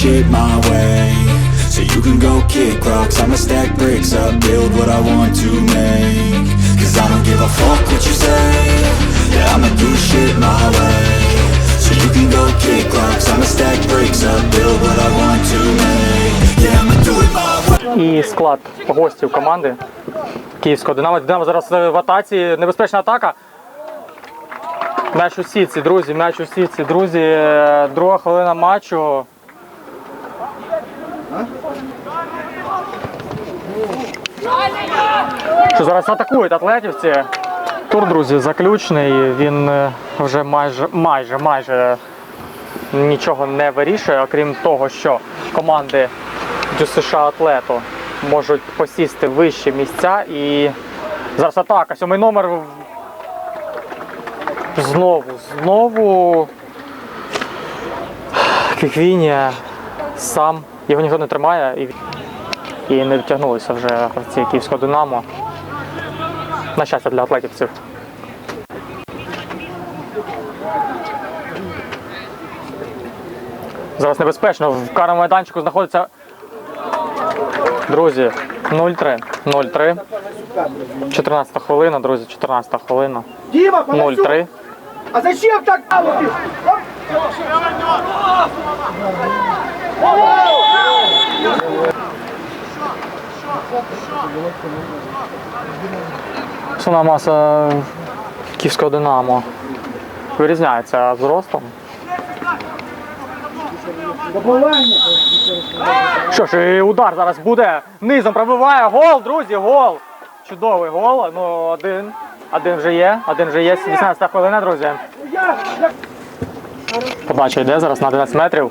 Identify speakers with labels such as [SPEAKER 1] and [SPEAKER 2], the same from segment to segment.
[SPEAKER 1] Shit my way So you can go kick rocks I'ma stack bricks up, build what I want to make Cause I don't give a fuck what you say Yeah, I'ma do shit my way So you can go kick rocks I'ma stack bricks up, build what I want to make Yeah, I'ma do it my way
[SPEAKER 2] І склад гостів команди Київського Динамо. Динамо зараз в атаці. Небезпечна атака. М'яч у сітці, друзі, м'яч у сітці, друзі. Е, Друга хвилина матчу. Що зараз атакують атлетівці. Тур, друзі, заключний. Він е, вже майже майже майже нічого не вирішує, окрім того, що команди ДЮСШ Атлету можуть посісти вищі місця і зараз атака. Сьомий номер знову, знову Кіквінія сам. Його ніхто не тримає і, і не дотягнулися вже гравці Київського Динамо. На щастя для атлетівців. Зараз небезпечно. В карному майданчику знаходиться. Друзі, 0-3. 0-3. 14 хвилина, друзі, 14 хвилина. 0-3.
[SPEAKER 3] а зачем так ты?
[SPEAKER 2] Маса київського Динамо вирізняється зростом. Що ж, удар зараз буде. Низом пробиває. Гол, друзі, гол. Чудовий гол. Ну, один. Один вже є. Один вже є. 18 хвилина, друзі. Подача йде зараз на 11 метрів.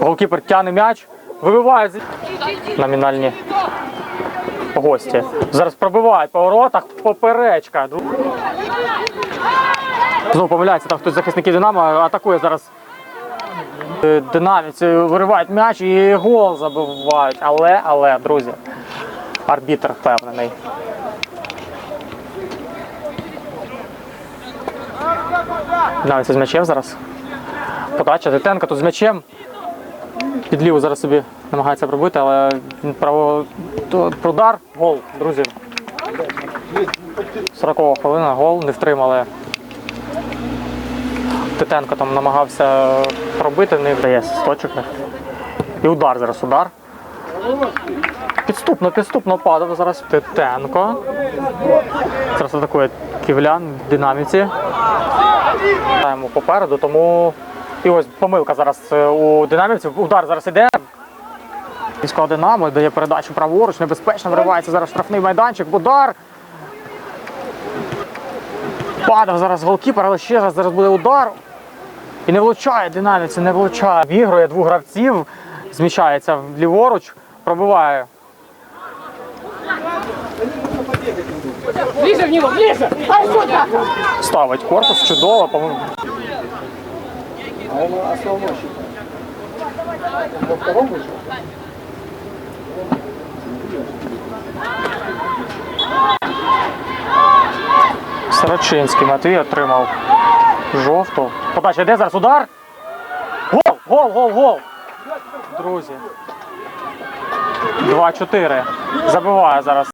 [SPEAKER 2] Голкіпер тягне м'яч. Вибиває номінальні гості. Зараз пробивають по воротах, поперечка. Знову помиляється, там хтось захисників Динамо атакує зараз. Е, Динамівці виривають м'яч і гол забивають. Але, але, друзі, арбітр впевнений. Динамівці з м'ячем зараз. Подача Титенко тут з м'ячем. Під ліву зараз собі намагається пробити, але він право продар, гол, друзі. 40 хвилина, гол, не втримали. Титенко там намагався пробити, не вдається з точок. І удар зараз удар. Підступно, підступно падав зараз Титенко. Зараз атакує ківлян в динаміці. Граємо попереду, тому і ось помилка зараз е, у динамівців. Удар зараз іде. Військова Динамо дає передачу праворуч, небезпечно виривається зараз штрафний майданчик. Удар. Падав зараз голкіпер, але ще раз зараз буде удар. І не влучає динаміці, не влучає. Вігрує двох гравців, зміщається ліворуч, пробиває.
[SPEAKER 3] Ближе в него, ближе! А что так?
[SPEAKER 2] Ставить корпус, чудово. по- Сарачинський Матвій отримав жовту. Подача йде зараз удар. Гол! Гол, гол, гол! Друзі. 2-4. Забиває зараз.